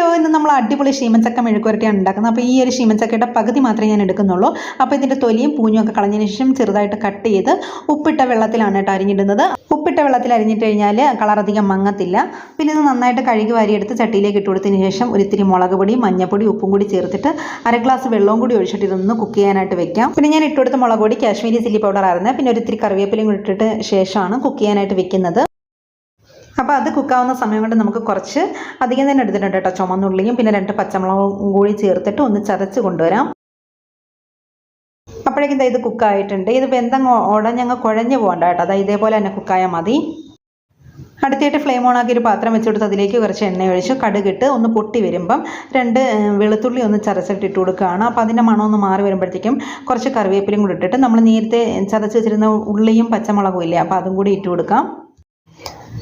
Hello ഇന്ന് നമ്മൾ അടിപൊളി ഷീമൻചക്ക മെഴുക്കുരട്ടിയാണ് ഉണ്ടാക്കുന്നത്. അപ്പോൾ ഈ ഒരു ഷീമൻചക്കയുടെ പകുതി മാത്രമേ ഞാൻ എടുക്കുന്നുള്ളൂ. അപ്പോൾ ഇതിന്റെ തൊലിയും പൂഞ്ഞും ഒക്കെ കളഞ്ഞതിന് ശേഷം ചെറുതായിട്ട് കട്ട് ചെയ്ത് ഉപ്പിട്ട വെള്ളത്തിലാണ് കേട്ടോ അരിഞ്ഞിടുന്നത്. ഉപ്പിട്ട വെള്ളത്തിൽ അരിഞ്ഞിട്ട് കഴിഞ്ഞാൽ കളർ അധികം മങ്ങത്തില്ല. പിന്നെ ഇത് നന്നായിട്ട് കഴുകി വാരിയെടുത്ത് ചട്ടിയിലേക്ക് ഇട്ട് കൊടുത്തതിന് ശേഷം ഒരിത്തിരി മുളക് പൊടി മഞ്ഞപ്പൊടി ഉപ്പും കൂടി ചേർത്തിട്ട് അര ഗ്ലാസ് വെള്ളവും കൂടി ഒഴിച്ചിട്ട് ഇതൊന്ന് കുക്ക് ചെയ്യാനായിട്ട് വെക്കാം. പിന്നെ ഞാൻ ഇട്ടുകൊടുത്ത മുളക് പൊടി കാശ്മീരി ചില്ലി പൗഡർ ആയിരുന്നു. പിന്നെ ഒരിത്തിരി കറിവേപ്പിലയും കൂടി ഇട്ടിട്ട് ശേഷമാണ് കുക്ക് ചെയ്യാനായിട്ട് വെക്കുന്നത്. അപ്പോൾ അത് കുക്കാവുന്ന സമയം കൊണ്ട് നമുക്ക് കുറച്ച് അധികം തന്നെ എടുത്തിട്ടുണ്ട് കേട്ടോ. ചുമന്നുള്ളിയും പിന്നെ രണ്ട് പച്ചമുളകും കൂടി ചേർത്തിട്ട് ഒന്ന് ചതച്ച് കൊണ്ടുവരാം. അപ്പോഴേക്കും ഇത് കുക്കായിട്ടുണ്ട് ഇത് വെന്തങ്ങ് ഉടഞ്ഞങ്ങ് കുഴഞ്ഞു പോകണ്ട കേട്ടോ. അതായത് ഇതേപോലെ തന്നെ കുക്കായാൽ മതി. അടുത്തായിട്ട് ഫ്ലെയിം ഓൺ ആക്കി ഒരു പാത്രം വെച്ചെടുത്ത് അതിലേക്ക് കുറച്ച് എണ്ണ ഒഴിച്ച് കടുകിട്ട് ഒന്ന് പൊട്ടി വരുമ്പം രണ്ട് വെളുത്തുള്ളി ഒന്ന് ചതച്ചിട്ട് ഇട്ട് കൊടുക്കുകയാണ്. അപ്പോൾ അതിന്റെ ഒന്ന് മാറി വരുമ്പോഴത്തേക്കും കുറച്ച് കറിവേപ്പിലും കൂടി ഇട്ടിട്ട് നമ്മൾ നേരത്തെ ചതച്ച് വെച്ചിരുന്ന ഉള്ളിയും പച്ചമുളകും ഇല്ലേ അപ്പോൾ അതും കൂടി ഇട്ട് കൊടുക്കാം.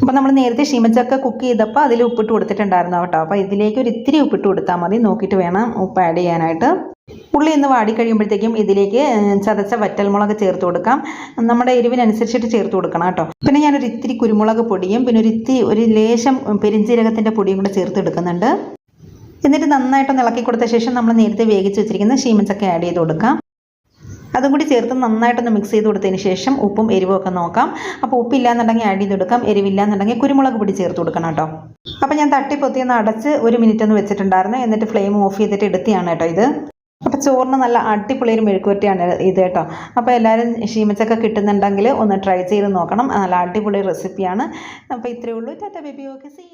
അപ്പോൾ നമ്മൾ നേരത്തെ ഷിമച്ചക്ക കുക്ക് ചെയ്തപ്പോൾ അതിൽ ഉപ്പിട്ട് കൊടുത്തിട്ടുണ്ടായിരുന്നു കേട്ടോ. അപ്പോൾ ഇതിലേക്ക് ഒരു ഇത്തിരി ഉപ്പിട്ട് കൊടുത്താൽ മതി. നോക്കിയിട്ട് വേണം ഉപ്പ് ആഡ് ചെയ്യാനായിട്ട്. ഉള്ളി ഒന്ന് വാടി കഴിയുമ്പോഴത്തേക്കും ഇതിലേക്ക് ചതച്ച വറ്റൽമുളക് ചേർത്ത് കൊടുക്കാം. നമ്മുടെ എരിവിനനുസരിച്ചിട്ട് ചേർത്ത് കൊടുക്കണം കേട്ടോ. പിന്നെ ഞാനൊരു ഇത്തിരി കുരുമുളക് പൊടിയും പിന്നെ ഒരു ഇത്തിരി ഒരു ലേശം പെരിഞ്ജീരകത്തിന്റെ പൊടിയും കൂടെ ചേർത്ത് എടുക്കുന്നുണ്ട്. എന്നിട്ട് നന്നായിട്ടൊന്ന് ഇളക്കി കൊടുത്ത ശേഷം നമ്മൾ നേരത്തെ വേവിച്ച് വെച്ചിരിക്കുന്ന ഷീമൻസൊക്കെ ആഡ് ചെയ്ത് കൊടുക്കാം. അതും കൂടി ചേർത്ത് നന്നായിട്ടൊന്ന് മിക്സ് ചെയ്ത് കൊടുത്തതിന് ശേഷം ഉപ്പും എരിവും ഒക്കെ നോക്കാം അപ്പോൾ ഉപ്പില്ലാന്നുണ്ടെങ്കിൽ ആഡ് ചെയ്ത് കൊടുക്കാം. എരിവില്ലാന്നുണ്ടെങ്കിൽ കുരുമുളക് പൊടി ചേർത്ത് കൊടുക്കണം കേട്ടോ. അപ്പോൾ ഞാൻ തട്ടിപ്പൊത്തി ഒന്ന് അടച്ച് ഒരു മിനിറ്റ് ഒന്ന് വെച്ചിട്ടുണ്ടായിരുന്നു. എന്നിട്ട് ഫ്ലെയിം ഓഫ് ചെയ്തിട്ട് എടുത്തിയാണ് കേട്ടോ ഇത്. അപ്പോൾ ചോറിന് നല്ല അടിപൊളിയൊരു മെഴുക്കുവരട്ടിയാണ് ഇത് കേട്ടോ. അപ്പോൾ എല്ലാവരും ഷീമച്ചക്ക കിട്ടുന്നുണ്ടെങ്കിൽ ഒന്ന് ട്രൈ ചെയ്ത് നോക്കണം. നല്ല അടിപൊളി റെസിപ്പിയാണ് അപ്പോൾ ഇത്രയേ ഉള്ളൂ. ടാറ്റ ബേബി. Okay C